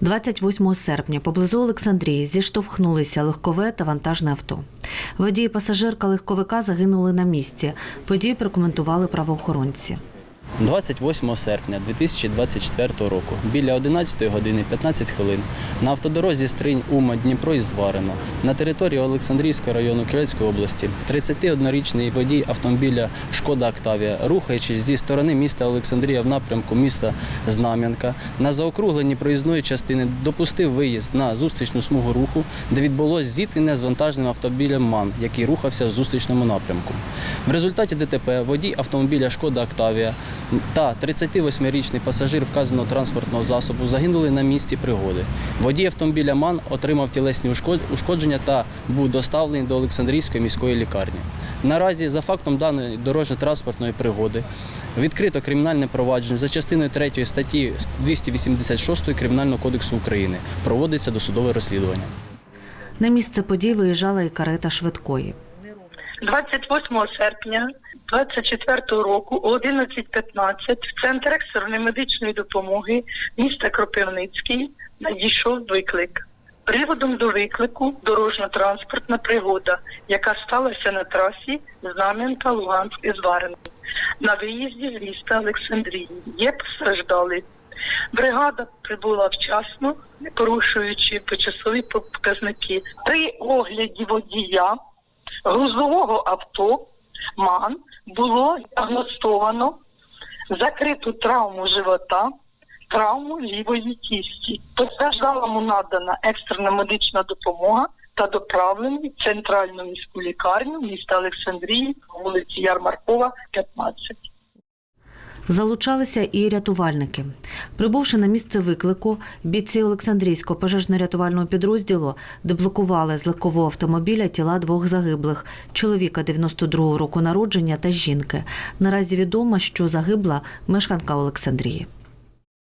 28 серпня поблизу Олександрії зіштовхнулися легкове та вантажне авто. Водій і пасажирка легковика загинули на місці. Подію прокоментували правоохоронці. 28 серпня 2024 року біля 11 години 15 хвилин на автодорозі Стринь Ума Дніпро із Зварено на території Олександрійського району Київської області 31-річний водій автомобіля Шкода Октавія, рухаючись зі сторони міста Олександрія в напрямку міста Знам'янка, на заокругленні проїзної частини допустив виїзд на зустрічну смугу руху, де відбулось зіткнення з вантажним автомобілем МАН, який рухався в зустрічному напрямку. В результаті ДТП водій автомобіля Шкода Октавія та 38-річний пасажир вказаного транспортного засобу загинули на місці пригоди. Водій автомобіля МАН отримав тілесні ушкодження та був доставлений до Олександрійської міської лікарні. Наразі за фактом даної дорожньо-транспортної пригоди відкрито кримінальне провадження за частиною 3 статті 286 Кримінального кодексу України. Проводиться досудове розслідування. На місце подій виїжджала і карета швидкої. 28 серпня 24 року о 11.15 в центр екстреної медичної допомоги міста Кропивницький надійшов виклик. Приводом до виклику дорожньо-транспортна пригода, яка сталася на трасі Знам'янка Луганськ із Вареном на виїзді з міста Олександрії. Є постраждали. Бригада прибула вчасно, не порушуючи почасові показники. При огляді водія грузового авто МАН було діагностовано закриту травму живота, травму лівої кісті. Постраждалому надана екстрена медична допомога та доправлені в центральну міську лікарню міста Олександрії, вулиці Ярмаркова, 15. Залучалися і рятувальники. Прибувши на місце виклику, бійці Олександрійського пожежно-рятувального підрозділу деблокували з легкового автомобіля тіла двох загиблих чоловіка 92-го року народження та жінки. Наразі відомо, що загибла мешканка Олександрії.